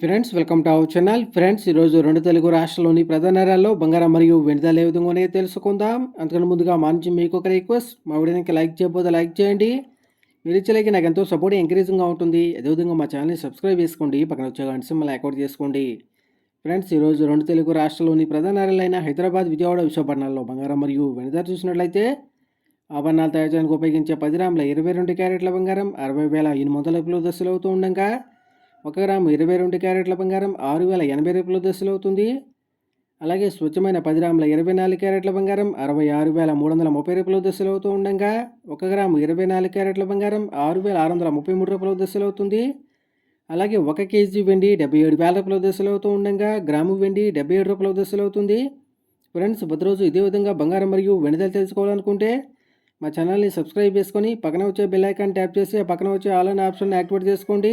Friends welcome to our channel. Friends ఈరోజు రెండు తెలుగు రాష్ట్రాల్లోని ప్రధాన నగరాల్లో బంగారం మరియు వెనుదల ఏ విధంగా తెలుసుకుందాం. అంతకన్నా ముందుగా మా నుంచి మీకు ఒక రిక్వెస్ట్. మా వీడియోకి లైక్ చేయకపోతే లైక్ చేయండి. మీరు ఇచ్చేలాగే నాకు ఎంతో సపోర్ట్ ఎంకరేజింగ్గా ఉంటుంది. అదేవిధంగా మా ఛానల్ని సబ్స్క్రైబ్ చేసుకోండి. పక్కన వచ్చే గంట సింబల్ చేసుకోండి. ఫ్రెండ్స్ ఈరోజు రెండు తెలుగు రాష్ట్రాల్లోని ప్రధాన నగరాలైన హైదరాబాద్ విజయవాడ విశాఖపట్నాల్లో బంగారం మరియు వెనుదల చూసినట్లయితే ఆభరణాలు తయారు చేయడానికి ఉపయోగించే పది గ్రాముల ఇరవై రెండు క్యారెట్ల బంగారం అరవై వేల ఎనిమిది వందల కిలో దశలు అవుతూ ఉండగా ఒక గ్రాము ఇరవై రెండు క్యారెట్ల బంగారం ఆరు వేల ఎనభై రూపాయల దశలు అవుతుంది. అలాగే స్వచ్ఛమైన పది గ్రాముల ఇరవై నాలుగు క్యారెట్ల బంగారం అరవై ఆరు వేల మూడు వందల ముప్పై రూపాయల దశలు అవుతూ ఉండగా ఒక గ్రాము ఇరవై నాలుగు క్యారెట్ల బంగారం ఆరు వేల ఆరు వందల ముప్పై మూడు రూపాయల దశలు అవుతుంది. అలాగే ఒక కేజీ వెండి డెబ్బై ఏడు వేల రూపాయల దశలు అవుతూ ఉండగా గ్రాము వెండి డెబ్బై ఏడు రూపాయల దశలు అవుతుంది. ఫ్రెండ్స్ ప్రతిరోజు ఇదే విధంగా బంగారం మరియు వెనుదలు తెలుసుకోవాలనుకుంటే మా ఛానల్ని సబ్స్క్రైబ్ చేసుకొని పక్కన వచ్చే బెల్ ఐకాన్ ట్యాప్ చేసి ఆ పక్కన వచ్చే ఆల్ అనే ఆప్షన్ యాక్టివేట్ చేసుకోండి.